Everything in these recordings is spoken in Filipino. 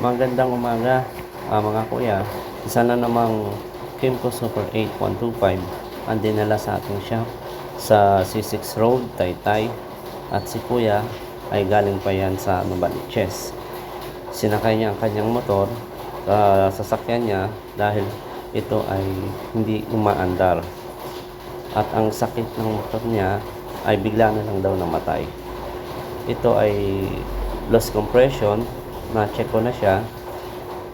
Magandang umaga ah, mga kuya. Isa na namang Kimco Super 8125 ang dinala sa ating shop sa C6 Road, Taytay. At si kuya ay galing pa yan sa Novaliches. Sinakay niya ang kanyang motor sa sasakyan niya dahil ito ay hindi umaandar. At ang sakit ng motor niya ay bigla na lang daw namatay. Ito ay loss compression. Na-check ko na siya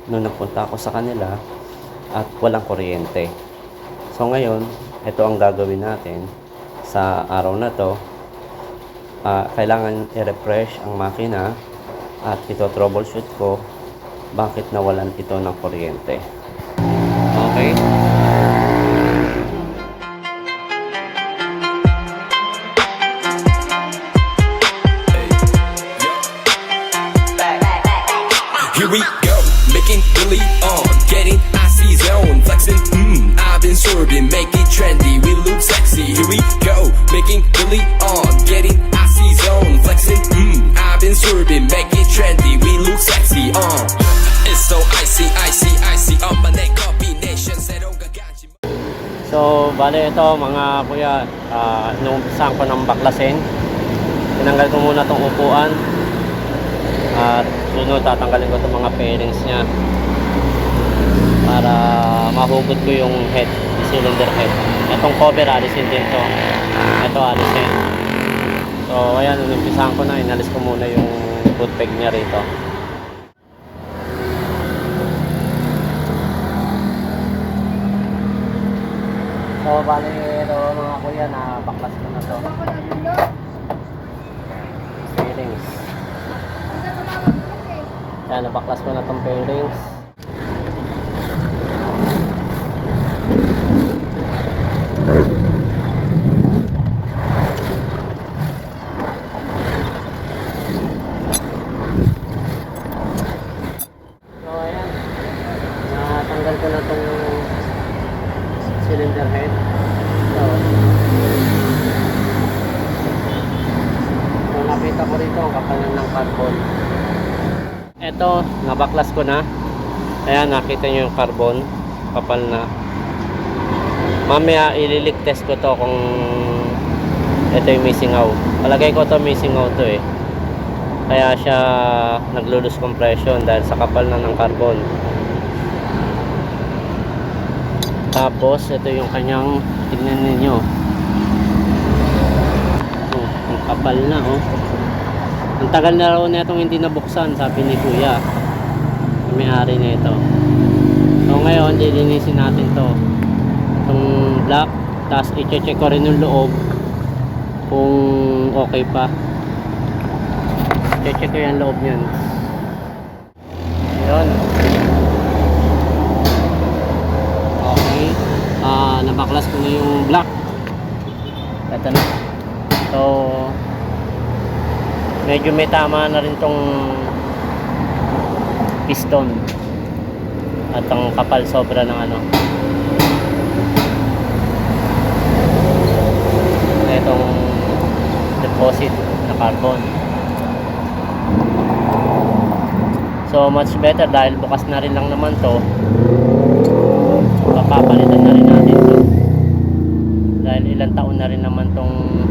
nung napunta ako sa kanila at walang kuryente. So ngayon, ito ang gagawin natin sa araw na to. Ah, kailangan i-refresh ang makina at ito troubleshoot ko bakit nawalan ito ng kuryente. Okay? So, bale ito mga kuya, uh, inuumpisahan ko ng baklasin. Tinanggal ko muna itong upuan. At sunod, tatanggalin ko itong mga pairings niya. Para mahugot ko yung head, cylinder head. Itong cover, alisin din to. Ito, alisin. So, ayan, inumpisahan ko na. Inalis ko muna yung boot peg niya rito. So, bali ito mga kuya, na baklas ko na to. Pairings. Yan, nabaklas ko na tong pairings. So, ayan. Natanggal ko na tong cylinder head. So, so nakita ko rito ang kapalan ng carbon. Ito, nabaklas ko na. Ayan, nakita nyo yung carbon. Kapal na. Mamaya, ililik test ko to kung ito yung missing out. Palagay ko to missing out to eh. Kaya siya naglulus compression dahil sa kapal na ng carbon. Tapos, ito yung kanyang, tignan ninyo. Oh, ang kapal na oh. Ang tagal na raw na itong hindi nabuksan, sabi ni Kuya. May-ari na ito. So ngayon, lilinisin natin to. Itong black, tapos i-check ko rin yung loob kung okay pa. I-check ko yung loob niyan. Ayun. Okay. Ah, nabaklas ko na yung black. Ito na. So, medyo may tama na rin tong piston. At ang kapal sobra ng ano. Itong deposit na carbon. So much better dahil bukas na rin lang naman to papapalitan na rin natin to dahil ilang taon na rin naman tong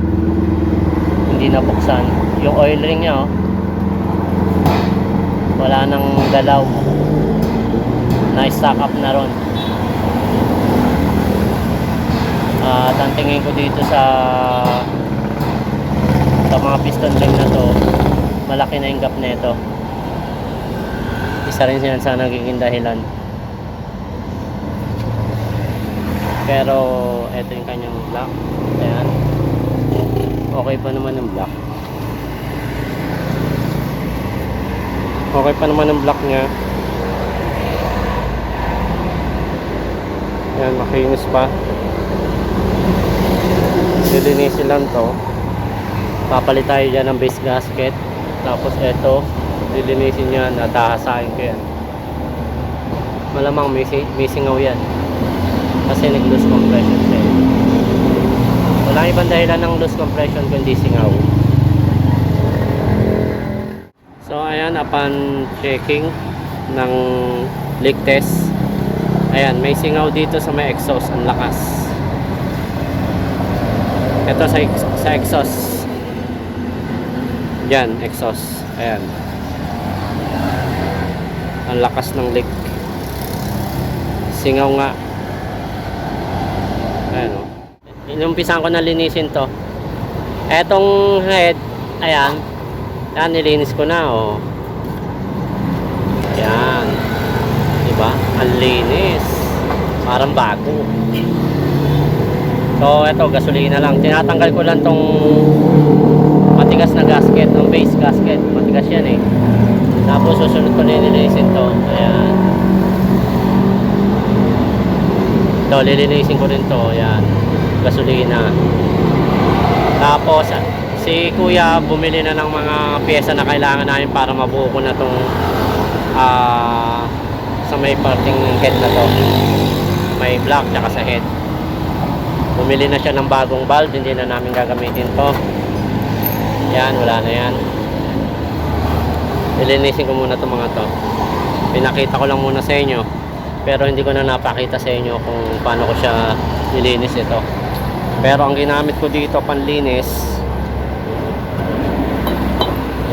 hindi nabuksan yung oil ring nya oh. Wala nang galaw. Na stock up na ron. At ang tingin ko dito sa sa mga piston ring na to malaki na yung gap na ito isa rin yan sa nagiging dahilan. Pero ito yung kanyang black. Ayan. Okay pa naman yung black okay pa naman yung black niya. Ayan makinis pa. Lilinisin lang to. Papalit tayo dyan ng base gasket. Tapos ito lilinisin yan at hahasain ko yan. Malamang missing, missing yan. Kasi nag loose compression siya. Walang ibang dahilan ng loose compression kundi singaw so ayan upon checking ng leak test. Ayan, may singaw dito sa may exhaust. Ang lakas. Ito sa, sa exhaust. Yan, exhaust. Ayan. Ang lakas ng leak. Singaw nga. Ayan o. Inumpisan ko na linisin to. Etong head, ayan. Yan, nilinis ko na o. Ayan. Diba? Ang linis. Parang bago. So, eto, gasolina lang. Tinatanggal ko lang tong matigas na gasket, ng base gasket. Matigas yan eh. Tapos, susunod ko nilinisin to. Ayan. Ito, lilinisin ko rin to. Ayan. Gasolina. Tapos, si kuya bumili na ng mga pyesa na kailangan namin para mabuo ko na tong ah, sa may parting head na to. May block tsaka sa head. Bumili na siya ng bagong valve, hindi na namin gagamitin to. Yan, wala na yan. Ilinisin ko muna itong mga to. Pinakita ko lang muna sa inyo. Pero hindi ko na napakita sa inyo kung paano ko siya nilinis ito. Pero ang ginamit ko dito panlinis,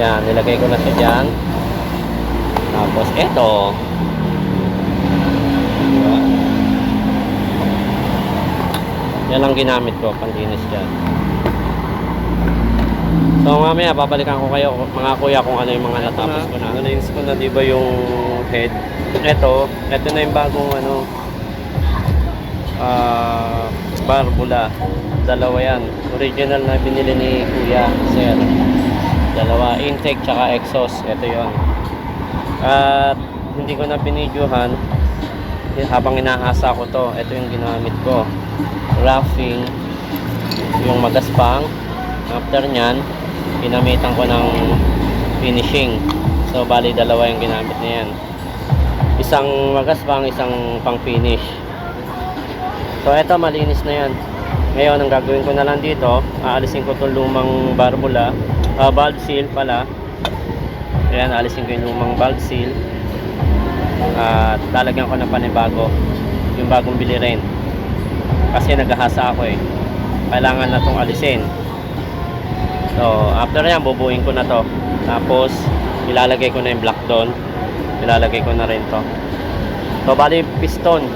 yan, nilagay ko na siya dyan. Tapos diba? Yan ang ginamit ko, panlinis dyan. So mamaya babalikan ko kayo mga kuya kung ano yung mga natapos ko na. Nalinis ko na di ba yung head. Ito, ito na yung bagong ano ah barbula. Dalawa yan. Original na binili ni kuya, sir. Dalawa, intake tsaka exhaust. Ito yon. At hindi ko na binidyohan habang inahasa ko to. Ito yung ginamit ko. Roughing yung magaspang. After nyan, ginamitan ko ng finishing. So, bali dalawa yung ginamit na yan. Isang magaspang, isang pang finish. So, eto malinis na yan. Ngayon, ang gagawin ko na lang dito, aalisin ko itong lumang barbula, ah, valve seal pala. Ayan, aalisin ko yung lumang valve seal. At lalagyan ko ng panibago, yung bagong bili rin. Kasi naghahasa ako eh. Kailangan na itong alisin. So, after yan, bubuin ko na to. Tapos, ilalagay ko na yung block doon. Ilalagay ko na rin to. So, bali piston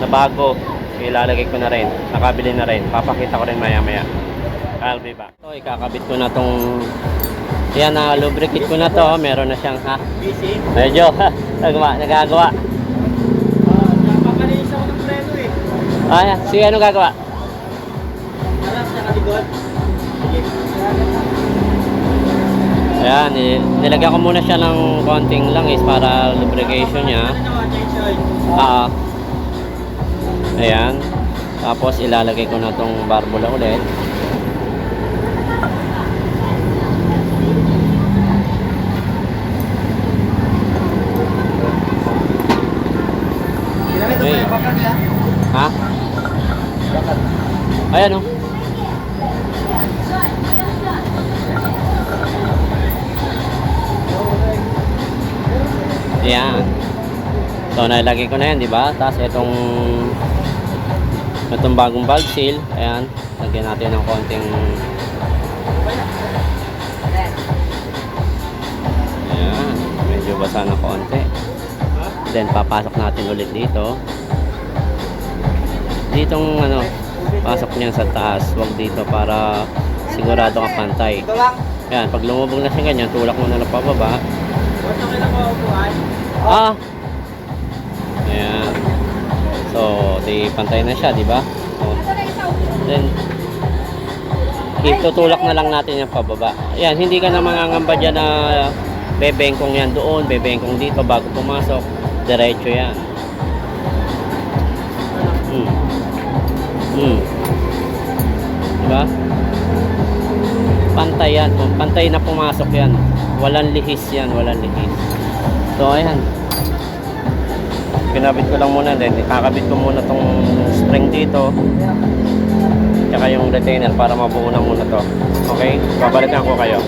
na bago, ilalagay ko na rin. Nakabili na rin. Papakita ko rin maya maya. I'll be back. So, ikakabit ko na tong yan na lubricate ko na to. Meron na siyang ha. Busy? Medyo nagagawa. nagagawa. Ah, napakalinis ako ng preno eh. Ay, sige, ano gagawa? Harap sa kaligod. Ayan, nil- nilagyan ko muna siya ng konting langis para lubrication niya. Ano? Ah. Ayan. Tapos ilalagay ko na tong barbula ulit. Ginamit mo Okay. yung bakal niya? Ha? Bakal. Ayan oh. Ayan. So, nailagay ko na yan, di ba? Tapos, itong itong bagong valve seal. Ayan. Lagyan natin ng konting Ayan. Medyo basa na konti. Then, papasok natin ulit dito. Ditong, ano, pasok niyan sa taas. Huwag dito para sigurado ka pantay. Yan, pag lumubog na siya ganyan, tulak mo na lang pababa. Ah! Ayan. So, di pantay na siya, di ba? So, then, itutulak na lang natin yung pababa. Ayan, hindi ka na mangangamba dyan na bebengkong yan doon, bebengkong dito bago pumasok. Diretso yan. Hmm. Hmm. Diba? Pantay yan. Pantay na pumasok yan. Walang lihis yan. Walang lihis. So, ayan. Kinabit ko lang muna din. Ikakabit ko muna tong spring dito. Tsaka yung retainer para mabuo na muna to. Okay? Babalikan ko kayo.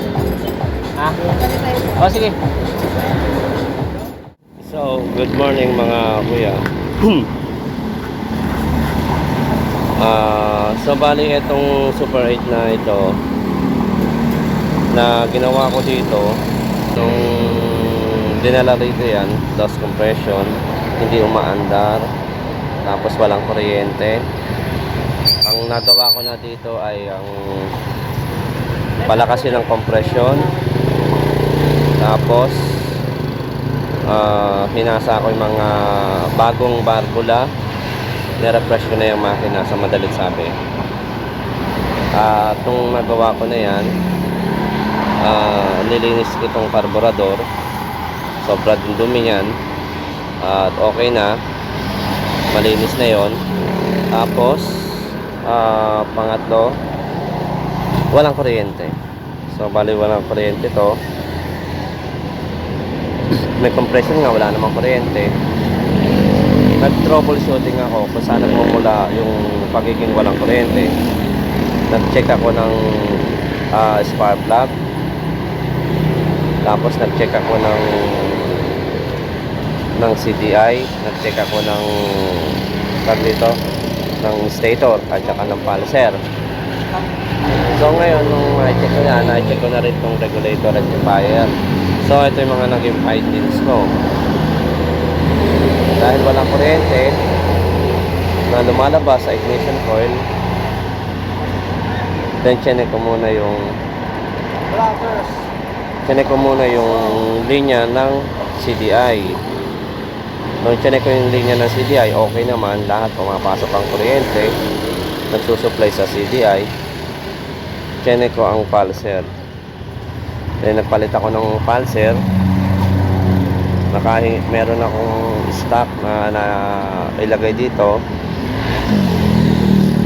Ha? O, sige. So, So, good morning mga kuya. Ah, so bali itong Super 8 na ito na ginawa ko dito nung dinala rito yan, loss compression, hindi umaandar, tapos walang kuryente. Ang nagawa ko na dito ay ang palakasin ng compression, tapos ah, hinasa ko yung mga bagong barbula nirefresh ko na yung makina sa madalit sabi. At itong nagawa ko na yan ah, nilinis ko itong carburetor sobra din dumi yan. At okay na. Malinis na yon tapos ah, pangatlo walang kuryente. So bali walang kuryente to. May compression nga wala namang kuryente nag-troubleshooting ako kung saan nagmumula yung pagiging walang kuryente. Nag-check ako ng ah, spark plug. Tapos nag-check ako ng ng CDI nag-check ako ng tag dito ng stator at saka ng pulser so ngayon nung na-check ko na na-check ko na rin tong regulator rectifier so ito yung mga naging findings ko dahil walang kuryente na lumalabas sa ignition coil then chinek ko muna yung chinek ko muna yung linya ng CDI nung chinek ko yung linya ng CDI okay naman lahat pumapasok ang kuryente nagsusupply sa CDI chinek ko ang pulser. Then nagpalit ako ng pulser. Nakahi meron akong stock na, na ilagay dito.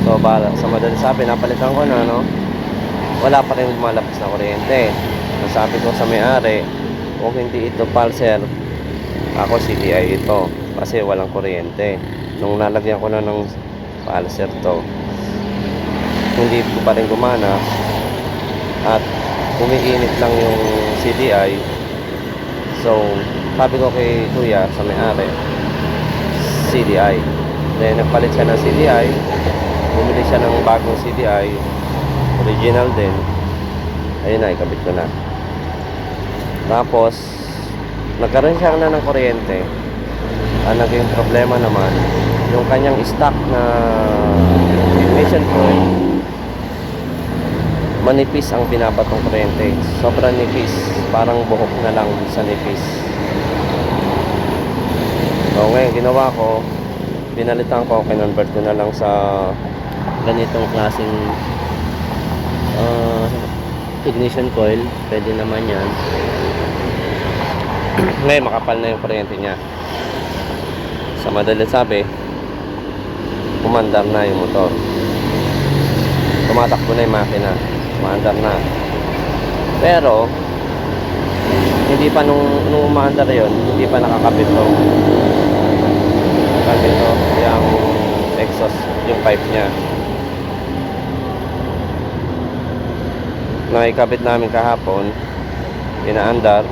So para sa madali sabi napalitan ko na no? Wala pa rin lumalabas na kuryente. So, sabi ko sa may-ari kung hindi ito pulser ako CDI ito kasi walang kuryente. Nung nalagyan ko na ng pulser to hindi ko pa rin gumana. At umiinit lang yung CDI so sabi ko kay kuya sa may-ari CDI then nagpalit siya ng CDI bumili siya ng bagong CDI original din. Ayun na ikabit ko na. Tapos nagkaroon siya na ng kuryente. Ang naging problema naman yung kanyang stock na ignition coil manipis ang binabatong kuryente. Sobrang nipis parang buhok na lang sa nipis so ngayon ginawa ko pinalitan ko kinonvert ko na lang sa ganitong klaseng ah, ignition coil. Pwede naman yan. Ngayon makapal na yung kuryente niya. Sa madalit sabi umandar na yung motor. Tumatakbo na yung makina. Umandar na. Pero hindi pa nung, nung umaandar yun hindi pa nakakabit to nakakabit to yung exhaust yung pipe niya. Nakikabit namin kahapon inaandar.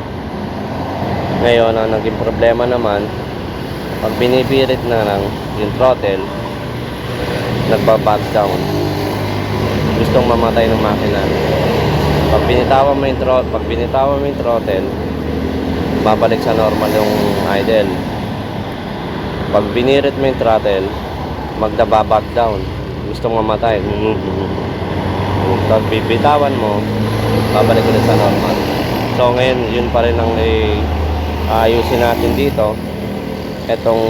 Ngayon ang naging problema naman pag binibirit na lang yung throttle nagbabag down gustong mamatay ng makina. Pag binitawan mo yung throttle pag binitawan mo yung throttle babalik sa normal yung idle pag binirit mo yung throttle magdababag down. Gustong mamatay. Pag bibitawan mo babalik ulit sa normal. So ngayon yun pa rin ang ayusin natin dito. Etong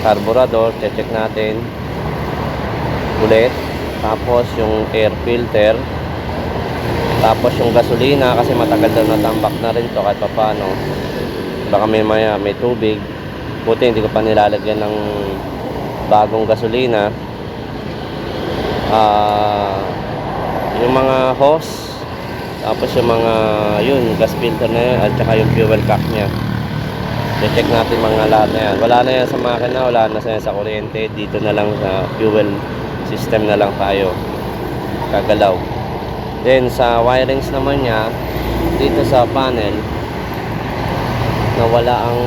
carburetor check natin. Ulit. Tapos yung air filter. Tapos yung gasolina kasi matagal daw natambak na rin to kahit paano baka may maya may tubig buti hindi ko pa nilalagyan ng bagong gasolina. Ah yung mga hose tapos yung mga yun gas filter na yun at saka yung fuel cap nya check natin mga lahat na yan. Wala na yan sa makina wala na yan sa kuryente. Dito na lang sa fuel system na lang tayo. Kagalaw. Then sa wirings naman niya dito sa panel na wala ang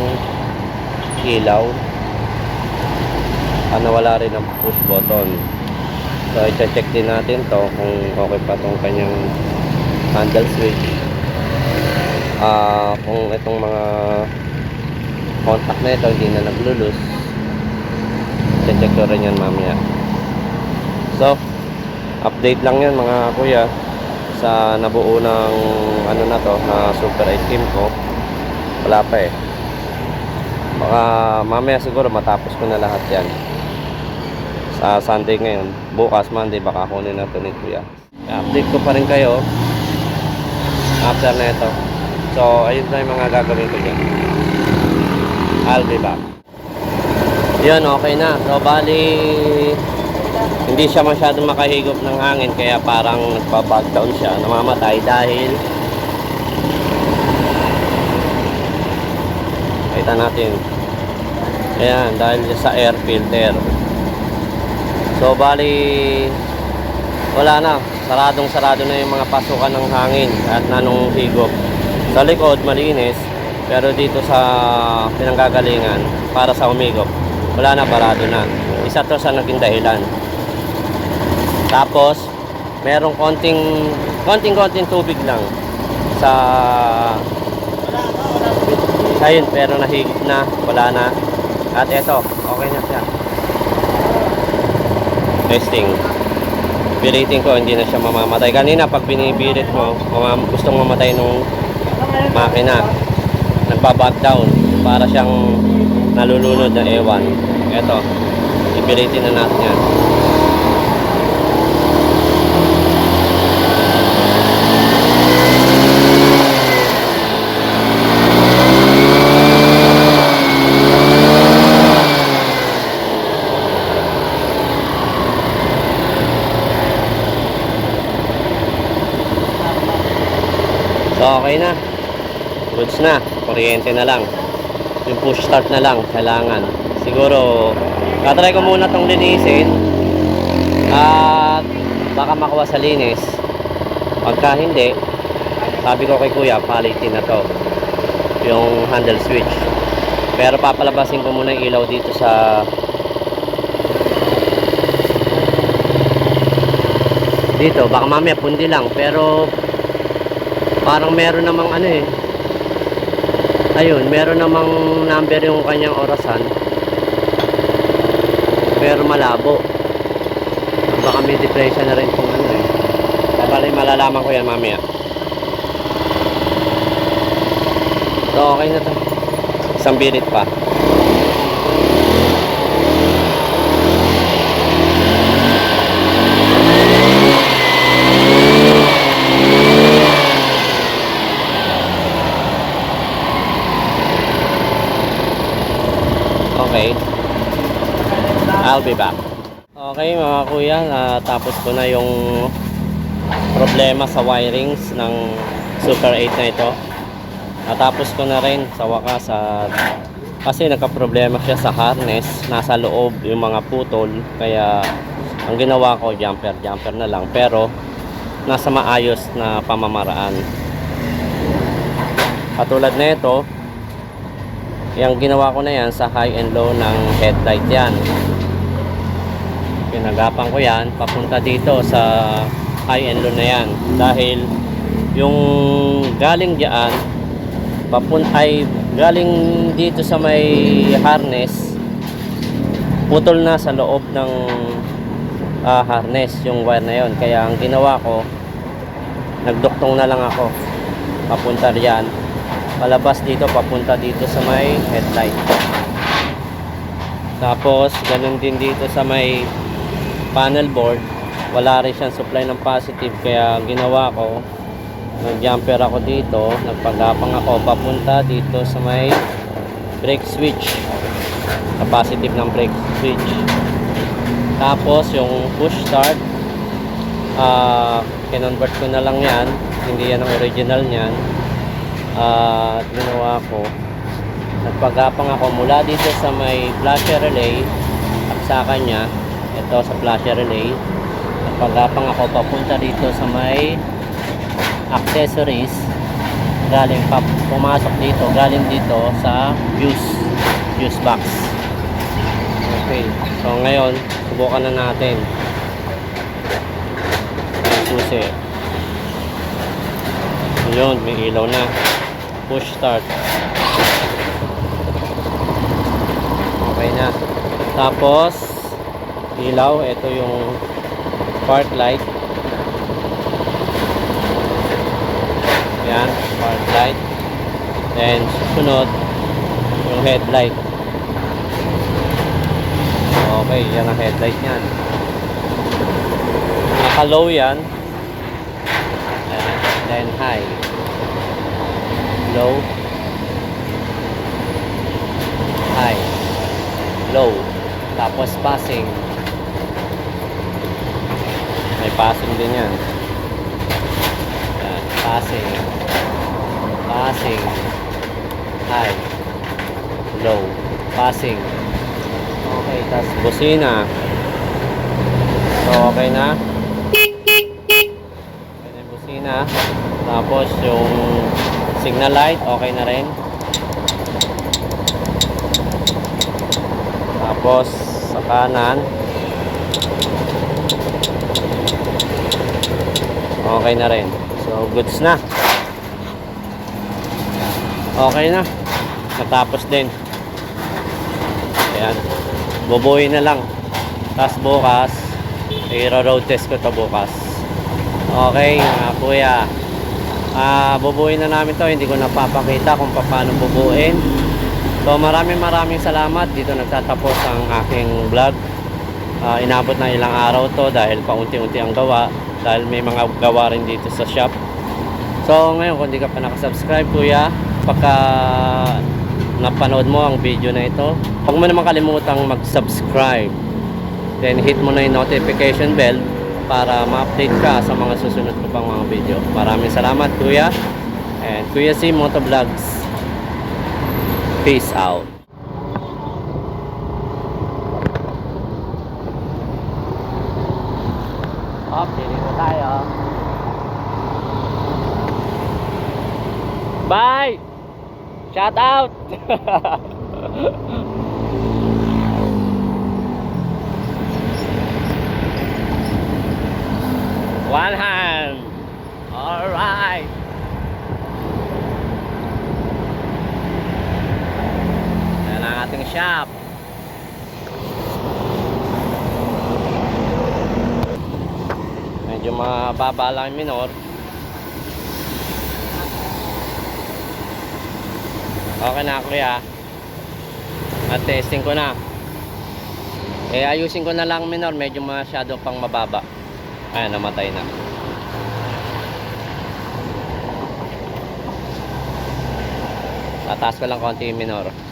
ilaw. Ano wala rin ang push button. So, i-check din natin to kung okay pa tong kanyang handle switch. Ah, kung itong mga contact na ito hindi na naglulus. I-check ko rin yan mamaya. So, update lang yan mga kuya sa nabuo ng ano na to na super ice cream ko wala pa eh baka mamaya siguro matapos ko na lahat yan. Sa Sunday ngayon. Bukas Monday baka kunin na to ni kuya. Update ko pa rin kayo after na ito so ayun na yung mga gagawin ko dyan. I'll be back. Yun okay na. So bali hindi siya masyadong makahigop ng hangin kaya parang nagpa-back down siya namamatay dahil kita natin. Ayan dahil sa air filter. So bali wala na. Saradong sarado na yung mga pasukan ng hangin at nanong higop. Sa likod malinis pero dito sa pinanggagalingan para sa umigop wala na barado na. Isa to sa naging dahilan. Tapos, merong konting, konting-konting tubig lang sa ayun, pero nahigit na, wala na. At eto, okay na siya. Testing. Pilitin ko, hindi na siya mamamatay. Kanina, pag binibirit mo, mamam- gustong mamatay nung makina, nagbaback down para siyang nalulunod na ewan. Eto, ipilitin na natin yan. Okay na. Goods na. Kuryente na lang. Yung push start na lang. Kailangan. Siguro, katry ko muna tong linisin. At baka makuha sa linis. Pagka hindi, sabi ko kay kuya, palitin na to. Yung handle switch. Pero papalabasin ko muna yung ilaw dito sa dito. Baka mamaya pundi lang. Pero parang meron namang ano eh. Ayun meron namang number yung kanyang orasan. Pero malabo. Baka may depression na rin kung ano eh. Bali malalaman ko yan mamaya. So okay na to. Isang birit pa Okay. I'll be back. Okay mga kuya, natapos ko na yung problema sa wirings ng Super 8 na ito. Natapos ko na rin sa wakas at kasi nagka-problema siya sa harness, nasa loob yung mga putol kaya ang ginawa ko jumper jumper na lang pero nasa maayos na pamamaraan. Katulad na ito, yung ginawa ko na yan sa high and low ng headlight yan. Pinagapan ko yan papunta dito sa high and low na yan. Dahil yung galing diyan papun ay galing dito sa may harness putol na sa loob ng ah, harness yung wire na yon kaya ang ginawa ko nagduktong na lang ako papunta riyan palabas dito papunta dito sa may headlight. Tapos ganun din dito sa may panel board. Wala rin siyang supply ng positive kaya ginawa ko nag jumper ako dito nagpagapang ako papunta dito sa may brake switch. Sa positive ng brake switch. Tapos yung push start ah kinonvert ko na lang yan. Hindi yan ang original niyan at ginawa ko nagpagapang ako mula dito sa may flasher relay at sa kanya ito sa flasher relay nagpagapang ako papunta dito sa may accessories galing pa pumasok dito galing dito sa fuse fuse box. Okay. So ngayon, subukan na natin. Susi. Yun, may ilaw na. Push start. Okay na. Tapos, ilaw. Ito yung park light. Yan, park light. Then, susunod, yung headlight. Okay, yan ang headlight niyan. Naka-low yan. Ayan, Then high. Low. High. Low. Tapos passing. May passing din yan. Ayan, passing. Passing. High. Low. Passing. Okay, tapos busina. So, okay na. Okay na yung busina. Tapos, yung signal light, okay na rin. Tapos, sa kanan. Okay na rin. So, goods na. Okay na. Natapos din. Ayan. Bubuhay na lang. Tapos bukas, i-road test ko to bukas. Okay, mga kuya. Ah, bubuhin na namin to. Hindi ko napapakita kung paano bubuhin. So, maraming maraming salamat. Dito nagtatapos ang aking vlog. Ah, inabot na ilang araw to dahil paunti-unti ang gawa. Dahil may mga gawa rin dito sa shop. So, ngayon, kung di ka pa nakasubscribe, kuya, pagka napanood mo ang video na ito, huwag mo naman kalimutang mag-subscribe. Then, hit mo na yung notification bell para ma-update ka sa mga susunod ko pang mga video. Maraming salamat, kuya. And Kuya C Motovlogs. Peace out. Bye! Shout out! One hand. Alright. Yan ang ating shop. Medyo mababa lang minor. Okay na kuya. At testing ko na. Eh ayusin ko na lang minor, medyo masyado pang mababa. Ayan, namatay na. Tataas ko lang konti yung minor.